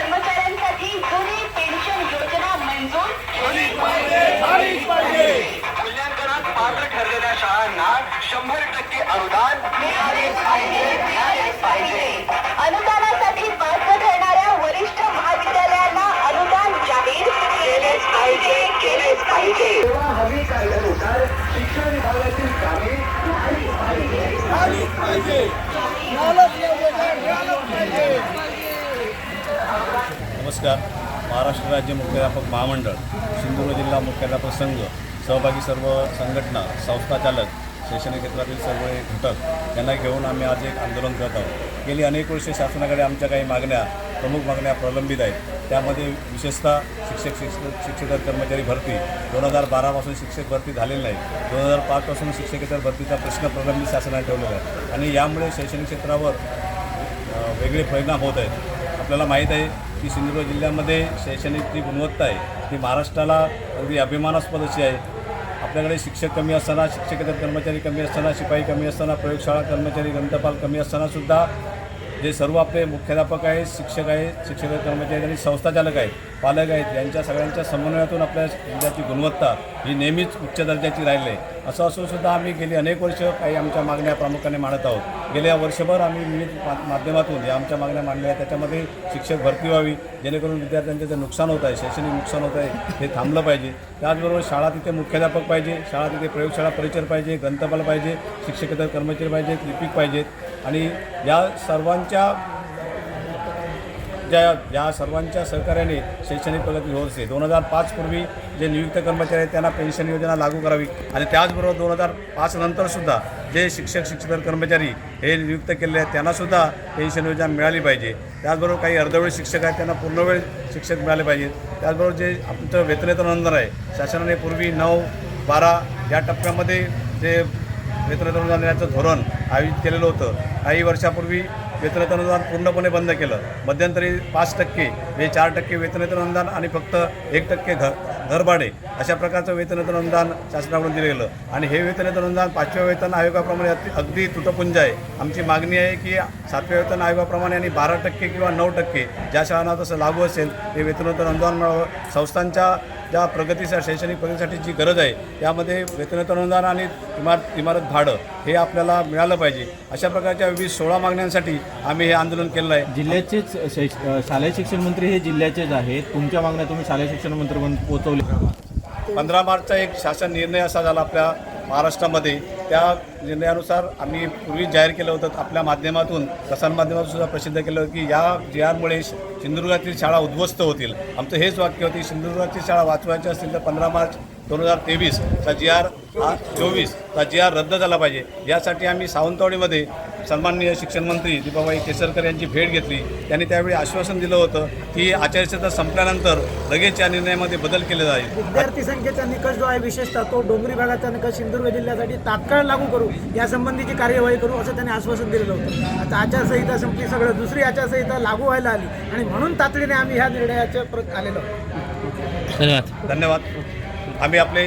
कर्मचाऱ्यांसाठी जुनी पेन्शन योजना मंजूर. मूल्यांकनात पात्र ठरलेल्या शाळांना शंभर टक्के अनुदान मिळाले पाहिजे मिळाले पाहिजे. अनुदान नमस्कार. महाराष्ट्र राज्य मुख्याध्यापक महामंडळ सिंधुदुर्ग जिल्हा मुख्याध्यापक संघ सहभागी सर्व संघटना संस्था चालक शैक्षणिक क्षेत्रातील सर्व घटक यांना घेऊन आम्ही आज एक आंदोलन करत आहोत. गेली अनेक वर्षे शासनाकडे आमच्या काही मागण्या प्रमुख मागण्या प्रलंबित आहेत. त्यामध्ये विशेषतः शिक्षक शिक्षक शिक्षक कर्मचारी भरती. दोन हजार बारापासून शिक्षक भरती झालेली नाही. दोन हजार पाचपासून शिक्षकेतर भरतीचा प्रश्न प्रलंबित शासनाने ठेवलेला आहे. आणि यामुळे शैक्षणिक क्षेत्रावर वेगळे परिणाम होत आहेत. आपल्याला माहीत आहे की सिंधुदुर्ग जिल्ह्यामध्ये शैक्षणिक जी गुणवत्ता आहे ती महाराष्ट्राला अगदी अभिमानास्पद अशी आहे. आपल्याकडे शिक्षक कमी असताना शिक्षकेतर कर्मचारी कमी असताना शिपाई कमी असताना प्रयोगशाळा कर्मचारी ग्रंथपाल कमी असतानासुद्धा जे सर्व आपले मुख्याध्यापक आहेत शिक्षक आहेत शिक्षक कर्मचारी आणि संस्थाचालक आहेत पालक आहेत यांच्या सगळ्यांच्या समन्वयातून आपल्या विद्याची गुणवत्ता ही नेहमीच उच्च दर्जाची राहिली आहे. असं असून सुद्धा आम्ही गेली अनेक वर्ष काही आमच्या मागण्या प्रामुख्याने मांडत आहोत. गेल्या वर्षभर आम्ही विविध मा माध्यमातून या आमच्या मागण्या मांडल्या. त्याच्यामध्ये शिक्षक भरती व्हावी जेणेकरून विद्यार्थ्यांचं जे नुकसान होत आहे शैक्षणिक नुकसान होत आहे हे थांबलं पाहिजे. त्याचबरोबर शाळा तिथे मुख्याध्यापक पाहिजे शाळा तिथे प्रयोगशाळा परिचर पाहिजे ग्रंथपाल पाहिजे शिक्षकेतर कर्मचारी पाहिजेत लिपिक पाहिजेत. आणि या सर्वांच्या ज्या या सर्वांच्या सहकार्याने शैक्षणिक प्रगती होत असते. दोन हजार पाचपूर्वी जे नियुक्त कर्मचारी आहेत त्यांना पेन्शन योजना लागू करावी. आणि त्याचबरोबर दोन हजार पाच नंतरसुद्धा जे शिक्षक शिक्षक कर्मचारी हे नियुक्त केलेले आहेत त्यांनासुद्धा पेन्शन योजना मिळाली पाहिजे. त्याचबरोबर काही अर्धवेळ शिक्षक आहेत त्यांना पूर्णवेळ शिक्षक मिळाले पाहिजेत त्याचबरोबर जे आमचं वेतनेतर आहे शासनाने पूर्वी नऊ बारा या टप्प्यामध्ये जे वेतन देण्याचं धोरण आयोजित केलेलं होतं काही वर्षापूर्वी वेतन अनुदान पूर्णपणे बंद केलं. मध्यंतरी पाच टक्के हे चार टक्के वेतनेतर अनुदान आणि फक्त एक टक्के घर घरभाडे अशा प्रकारचं वेतन अनुदान शासनाकडून दिलं गेलं. आणि हे वेतनेतर अनुदान पाचव्या वेतन आयोगाप्रमाणे अति अगदी तुटपुंज आहे. आमची मागणी आहे की सातव्या वेतन आयोगाप्रमाणे आणि बारा टक्के किंवा नऊ टक्के ज्या शाळांना तसं लागू असेल ते वेतनोत्तर अनुदान मिळावं संस्थांच्या ज्या प्रगतीच्या शैक्षणिक प्रगतीसाठी जी गरज आहे त्यामध्ये वेतनोत्तर अनुदान आणि इमारत इमारत भाडं हे आपल्याला मिळालं पाहिजे. अशा प्रकारच्या विविध सोळा मागण्यांसाठी आम्ही हे आंदोलन केलेलं आहे. जिल्ह्याचेच शैक्ष शालेय शिक्षण मंत्री हे जिल्ह्याचेच आहेत. तुमच्या मागण्या तुम्ही शालेय शिक्षण मंत्र्यांपर्यंत पोहोचवल्या पंधरा मार्चचा एक शासन निर्णय असा झाला आपल्या महाराष्ट्रामध्ये त्या निर्णयानुसार आम्ही पूर्वी जाहीर केलं होतं आपल्या माध्यमातून प्रसारमाध्यमातून सुद्धा प्रसिद्ध केलं होतं की या जी आरमुळे सिंधुदुर्गातील शाळा उद्ध्वस्त होतील. आमचं हेच वाक्य होती सिंधुदुर्गातील शाळा वाचवायची असतील तर पंधरा मार्च दोन हजार तेवीसचा जी आर हा चोवीसचा जी आर रद्द झाला पाहिजे. यासाठी आम्ही सावंतवाडीमध्ये सन्माननीय शिक्षण मंत्री दीपाबाई केसरकर यांची भेट घेतली. त्यांनी त्यावेळी आश्वासन दिलं होतं की आचारसंहिता संपल्यानंतर लगेच या निर्णयामध्ये बदल केले जाईल. विद्यार्थी संख्येचा निकष जो आहे विशेषतः तो डोंगरी भागाचा निकष सिंधुदुर्ग जिल्ह्यासाठी तात्काळ लागू करू यासंबंधीची कार्यवाही करू असं त्यांनी आश्वासन दिलेलं होतं. आता आचारसंहिता संपली सगळं दुसरी आचारसंहिता लागू व्हायला आली आणि म्हणून तातडीने आम्ही ह्या निर्णयाच्या प्रत आलेलो आहोत. धन्यवाद. आम्ही आपले